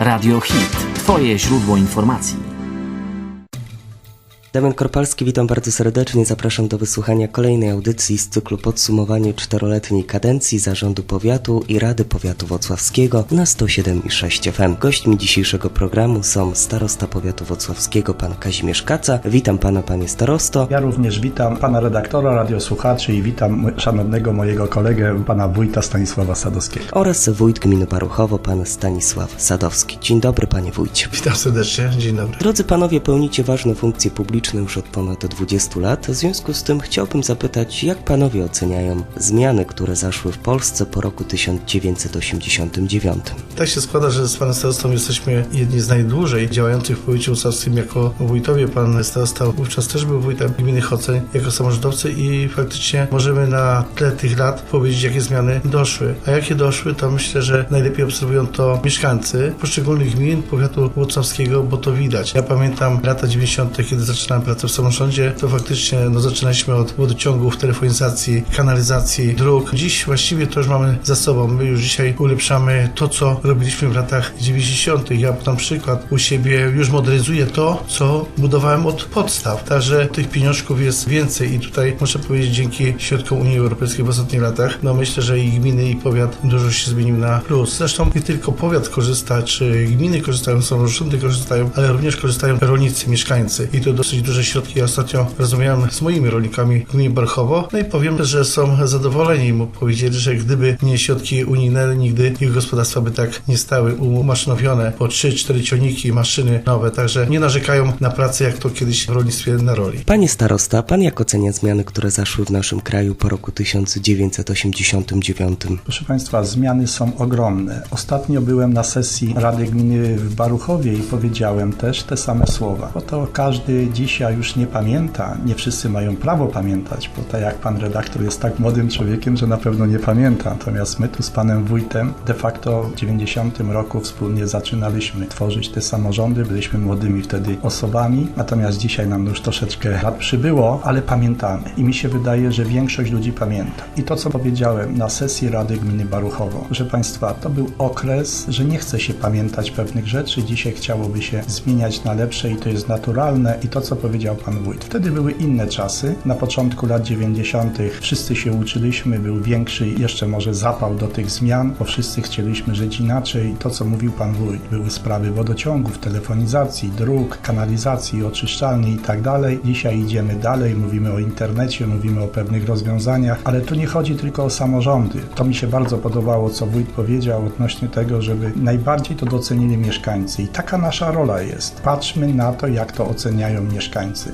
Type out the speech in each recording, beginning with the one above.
Radio Hit. Twoje źródło informacji. Damian Korpalski, witam bardzo serdecznie. Zapraszam do wysłuchania kolejnej audycji z cyklu podsumowanie czteroletniej kadencji Zarządu Powiatu i Rady Powiatu Wocławskiego na 107,6 FM. Gośćmi dzisiejszego programu są starosta Powiatu Wocławskiego, pan Kazimierz Kaca. Witam pana, panie starosto. Ja również witam pana redaktora, radiosłuchaczy i witam szanownego mojego kolegę, pana wójta Stanisława Sadowskiego. Oraz wójt gminy Paruchowo, pan Stanisław Sadowski. Dzień dobry, panie wójcie. Witam serdecznie, dzień dobry. Drodzy panowie, pełnicie ważne funkcje publiczne już od ponad 20 lat. W związku z tym chciałbym zapytać, jak panowie oceniają zmiany, które zaszły w Polsce po roku 1989? Tak się składa, że z panem starostą jesteśmy jedni z najdłużej działających w powiecie łusawskim jako wójtowie. Pan starosta wówczas też był wójtem gminy Choceń jako samorządowcy i faktycznie możemy na tle tych lat powiedzieć, jakie zmiany doszły. A jakie doszły, to myślę, że najlepiej obserwują to mieszkańcy poszczególnych gmin powiatu łocawskiego, bo to widać. Ja pamiętam lata 90., kiedy zaczynałem pracę w samorządzie, to faktycznie no, zaczynaliśmy od wodociągów, telefonizacji, kanalizacji, dróg. Dziś właściwie to już mamy za sobą. My już dzisiaj ulepszamy to, co robiliśmy w latach 90. Ja na przykład u siebie już modernizuję to, co budowałem od podstaw. Także tych pieniążków jest więcej i tutaj muszę powiedzieć dzięki środkom Unii Europejskiej w ostatnich latach, no myślę, że i gminy i powiat dużo się zmienił na plus. Zresztą nie tylko powiat korzysta, czy gminy korzystają, samorządy korzystają, ale również korzystają rolnicy, mieszkańcy i to dosyć duże środki. Ostatnio rozmawiałem z moimi rolnikami w gminie Barchowo, no i powiem, że są zadowoleni, bo powiedzieli, że gdyby nie środki unijne, nigdy ich gospodarstwa by tak nie stały umaszynowione po 3-4 ciągniki, maszyny nowe, także nie narzekają na pracę, jak to kiedyś w rolnictwie na roli. Panie starosta, pan jak ocenia zmiany, które zaszły w naszym kraju po roku 1989? Proszę Państwa, zmiany są ogromne. Ostatnio byłem na sesji Rady Gminy w Baruchowie i powiedziałem też te same słowa. Oto każdy dzisiaj już nie pamięta, nie wszyscy mają prawo pamiętać, bo tak jak pan redaktor jest tak młodym człowiekiem, że na pewno nie pamięta. Natomiast my tu z panem wójtem de facto w 90 roku wspólnie zaczynaliśmy tworzyć te samorządy, byliśmy młodymi wtedy osobami, natomiast dzisiaj nam już troszeczkę lat przybyło, ale pamiętamy. I mi się wydaje, że większość ludzi pamięta. I to, co powiedziałem na sesji Rady Gminy Baruchowo, proszę państwa, to był okres, że nie chce się pamiętać pewnych rzeczy, dzisiaj chciałoby się zmieniać na lepsze i to jest naturalne i to, co powiedział pan wójt. Wtedy były inne czasy. Na początku lat 90. wszyscy się uczyliśmy, był większy jeszcze może zapał do tych zmian, bo wszyscy chcieliśmy żyć inaczej. To, co mówił pan wójt, były sprawy wodociągów, telefonizacji, dróg, kanalizacji, oczyszczalni i tak. Dzisiaj idziemy dalej, mówimy o internecie, mówimy o pewnych rozwiązaniach, ale tu nie chodzi tylko o samorządy. To mi się bardzo podobało, co wójt powiedział odnośnie tego, żeby najbardziej to docenili mieszkańcy. I taka nasza rola jest. Patrzmy na to, jak to oceniają mieszkańcy.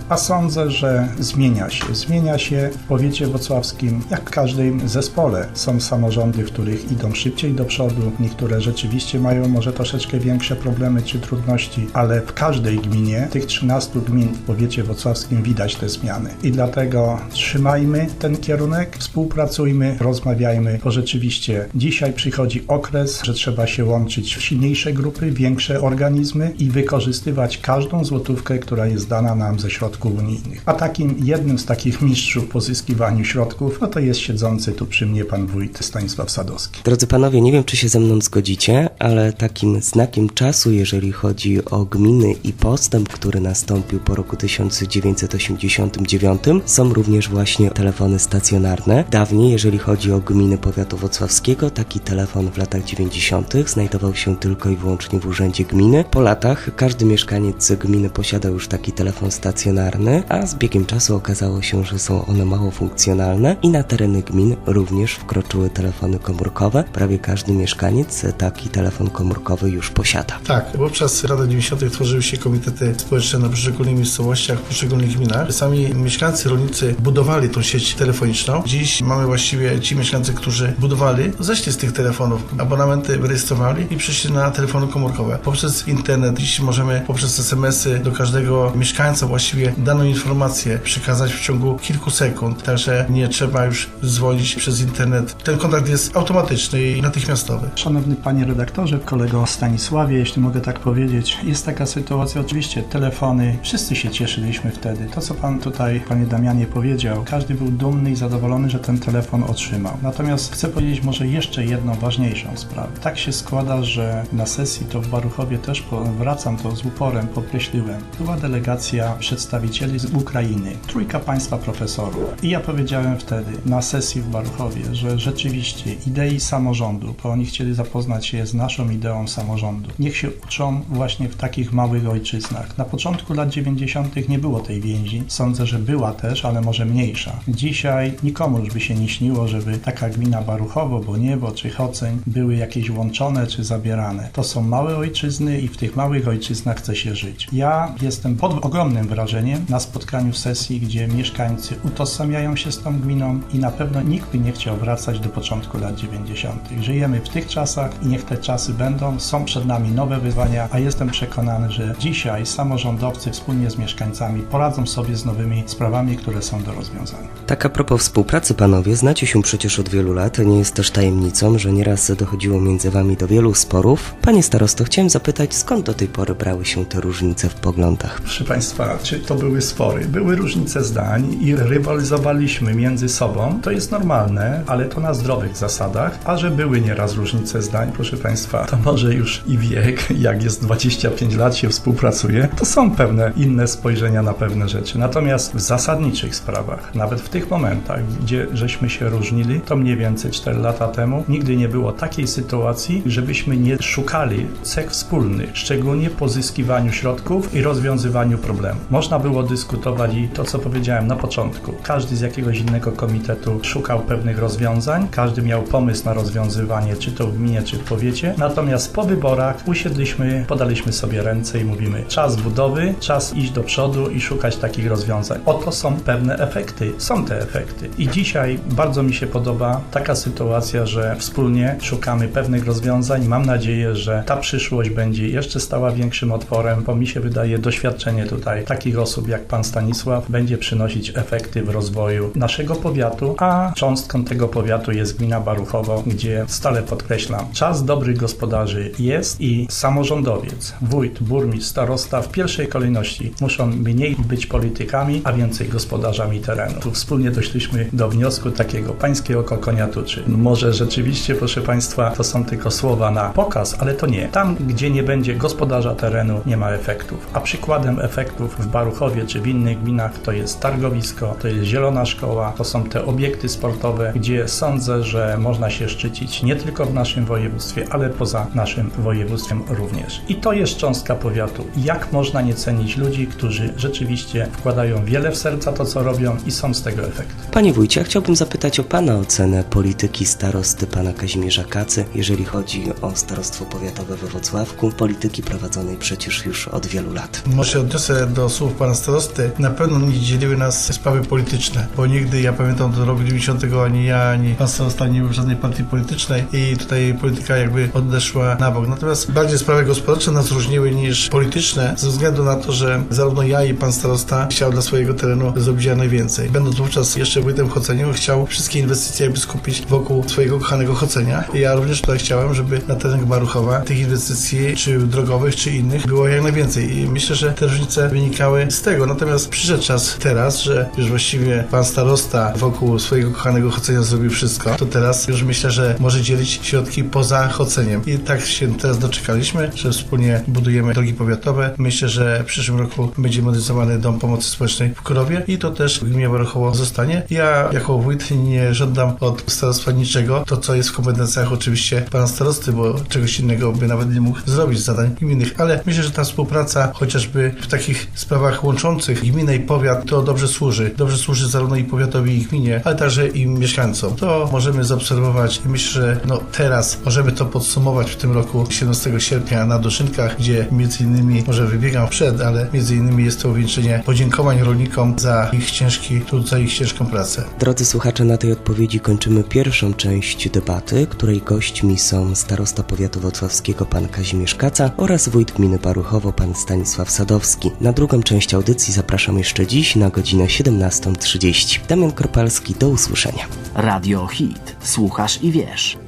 A sądzę, że zmienia się. Zmienia się w powiecie wocławskim, jak w każdym zespole. Są samorządy, w których idą szybciej do przodu, niektóre rzeczywiście mają może troszeczkę większe problemy czy trudności, ale w każdej gminie, tych 13 gmin w powiecie wocławskim widać te zmiany. I dlatego trzymajmy ten kierunek, współpracujmy, rozmawiajmy, bo rzeczywiście dzisiaj przychodzi okres, że trzeba się łączyć w silniejsze grupy, większe organizmy i wykorzystywać każdą złotówkę, która jest dana nam ze środków unijnych. A takim jednym z takich mistrzów w pozyskiwaniu środków, no to jest siedzący tu przy mnie pan wójt Stanisław Sadowski. Drodzy panowie, nie wiem czy się ze mną zgodzicie, ale takim znakiem czasu, jeżeli chodzi o gminy i postęp, który nastąpił po roku 1989, są również właśnie telefony stacjonarne. Dawniej, jeżeli chodzi o gminy powiatu wocławskiego, taki telefon w latach 90. znajdował się tylko i wyłącznie w urzędzie gminy. Po latach każdy mieszkaniec gminy posiadał już taki telefon stacjonarny, a z biegiem czasu okazało się, że są one mało funkcjonalne i na tereny gmin również wkroczyły telefony komórkowe. Prawie każdy mieszkaniec taki telefon komórkowy już posiada. Tak, wówczas lat 90. tworzyły się komitety społeczne na poszczególnych miejscowościach, poszczególnych gminach. Sami mieszkańcy, rolnicy budowali tą sieć telefoniczną. Dziś mamy właściwie ci mieszkańcy, którzy budowali, zeszli z tych telefonów, abonamenty wyrejestrowali i przeszli na telefony komórkowe. Poprzez internet dziś możemy poprzez SMS-y do każdego mieszkańca mieszkańca właściwie daną informację przekazać w ciągu kilku sekund, także nie trzeba już dzwonić przez internet. Ten kontakt jest automatyczny i natychmiastowy. Szanowny panie redaktorze, kolego Stanisławie, jeśli mogę tak powiedzieć, jest taka sytuacja, oczywiście telefony, wszyscy się cieszyliśmy wtedy. To, co pan tutaj, panie Damianie, powiedział, każdy był dumny i zadowolony, że ten telefon otrzymał. Natomiast chcę powiedzieć może jeszcze jedną ważniejszą sprawę. Tak się składa, że na sesji to w Baruchowie też, wracam to z uporem, podkreśliłem, była delegacja przedstawicieli z Ukrainy, trójka państwa profesorów. I ja powiedziałem wtedy na sesji w Baruchowie, że rzeczywiście idei samorządu, bo oni chcieli zapoznać się z naszą ideą samorządu, niech się uczą właśnie w takich małych ojczyznach. Na początku lat 90. nie było tej więzi. Sądzę, że była też, ale może mniejsza. Dzisiaj nikomu już by się nie śniło, żeby taka gmina Baruchowo, Boniewo czy Choceń były jakieś łączone czy zabierane. To są małe ojczyzny i w tych małych ojczyznach chce się żyć. Ja jestem pod ogromnym wrażeniem na spotkaniu sesji, gdzie mieszkańcy utożsamiają się z tą gminą i na pewno nikt by nie chciał wracać do początku lat 90. Żyjemy w tych czasach i niech te czasy będą. Są przed nami nowe wyzwania, a jestem przekonany, że dzisiaj samorządowcy wspólnie z mieszkańcami poradzą sobie z nowymi sprawami, które są do rozwiązania. Tak a propos współpracy, panowie, znacie się przecież od wielu lat. Nie jest też tajemnicą, że nieraz dochodziło między wami do wielu sporów. Panie starosto, chciałem zapytać, skąd do tej pory brały się te różnice w poglądach? Proszę Państwa, czy to były spory? Były różnice zdań i rywalizowaliśmy między sobą. To jest normalne, ale to na zdrowych zasadach. A że były nieraz różnice zdań, proszę Państwa, to może już i wiek, jak jest 25 lat się współpracuje, to są pewne inne spojrzenia na pewne rzeczy. Natomiast w zasadniczych sprawach, nawet w tych momentach, gdzie żeśmy się różnili, to mniej więcej 4 lata temu, nigdy nie było takiej sytuacji, żebyśmy nie szukali cech wspólnych, szczególnie pozyskiwaniu środków i rozwiązywaniu problemów. Można było dyskutować i to, co powiedziałem na początku, każdy z jakiegoś innego komitetu szukał pewnych rozwiązań, każdy miał pomysł na rozwiązywanie, czy to w gminie, czy w powiecie, natomiast po wyborach usiedliśmy, podaliśmy sobie ręce i mówimy, czas budowy, czas iść do przodu i szukać takich rozwiązań. Oto są pewne efekty, są te efekty. I dzisiaj bardzo mi się podoba taka sytuacja, że wspólnie szukamy pewnych rozwiązań. Mam nadzieję, że ta przyszłość będzie jeszcze stała większym otworem, bo mi się wydaje doświadczenie tutaj takich osób jak pan Stanisław będzie przynosić efekty w rozwoju naszego powiatu, a cząstką tego powiatu jest gmina Baruchowo, gdzie stale podkreślam, czas dobrych gospodarzy jest i samorządowiec, wójt, burmistrz, starosta w pierwszej kolejności muszą mniej być politykami, a więcej gospodarzami terenu. Tu wspólnie doszliśmy do wniosku takiego pańskiego kokonia tuczy. Może rzeczywiście, proszę państwa, to są tylko słowa na pokaz, ale to nie. Tam, gdzie nie będzie gospodarza terenu, nie ma efektów. A przykładem efektów w Baruchowie czy w innych gminach to jest targowisko, to jest zielona szkoła, to są te obiekty sportowe, gdzie sądzę, że można się szczycić nie tylko w naszym województwie, ale poza naszym województwem również. I to jest cząstka powiatu. Jak można nie cenić ludzi, którzy rzeczywiście wkładają wiele w serca to, co robią i są z tego efekty. Panie wójcie, chciałbym zapytać o pana ocenę polityki starosty pana Kazimierza Kacy, jeżeli chodzi o starostwo powiatowe we Wrocławku, polityki prowadzonej przecież już od wielu lat. Może się odniosę do słów pana starosty. Na pewno nie dzieliły nas sprawy polityczne, bo nigdy, ja pamiętam do roku 90 ani ja, ani pan starosta nie był w żadnej partii politycznej i tutaj polityka jakby odeszła na bok. Natomiast bardziej sprawy gospodarcze nas różniły niż polityczne, ze względu na to, że zarówno ja i pan starosta chciał dla swojego terenu zrobić jak najwięcej. Będąc wówczas jeszcze wójtem Choceniu, chciał wszystkie inwestycje jakby skupić wokół swojego kochanego Chocenia. I ja również tutaj chciałem, żeby na terenie Baruchowa tych inwestycji, czy drogowych, czy innych, było jak najwięcej. I myślę, że te różnice wynikały z tego. Natomiast przyszedł czas teraz, że już właściwie pan starosta wokół swojego kochanego Chocenia zrobił wszystko, to teraz już myślę, że może dzielić środki poza Choceniem. I tak się teraz doczekaliśmy, że wspólnie budujemy drogi powiatowe. Myślę, że w przyszłym roku będzie modernizowany Dom Pomocy Społecznej w Kurowie i to też gminie Baruchowo zostanie. Ja jako wójt nie żądam od starostwa niczego. To, co jest w kompetencjach oczywiście pana starosty, bo czegoś innego by nawet nie mógł zrobić z zadań gminnych, ale myślę, że ta współpraca chociażby w takich sprawach łączących gminę i powiat to dobrze służy. Dobrze służy zarówno i powiatowi i gminie, ale także i mieszkańcom. To możemy zaobserwować i myślę, że no teraz możemy to podsumować w tym roku 17 sierpnia na Doszynkach, gdzie między innymi, może wybiegam przed, ale między innymi jest to uwieńczenie podziękowań rolnikom za ich ciężki trud, za ich ciężką pracę. Drodzy słuchacze, na tej odpowiedzi kończymy pierwszą część debaty, której gośćmi są starosta powiatu wrocławskiego pan Kazimierz Kaca oraz wójt gminy Baruchowo pan Stanisław Sadowski. Na drugą drugą część audycji zapraszam jeszcze dziś na godzinę 17.30. Damian Kropalski, do usłyszenia. Radio Hit. Słuchasz i wiesz.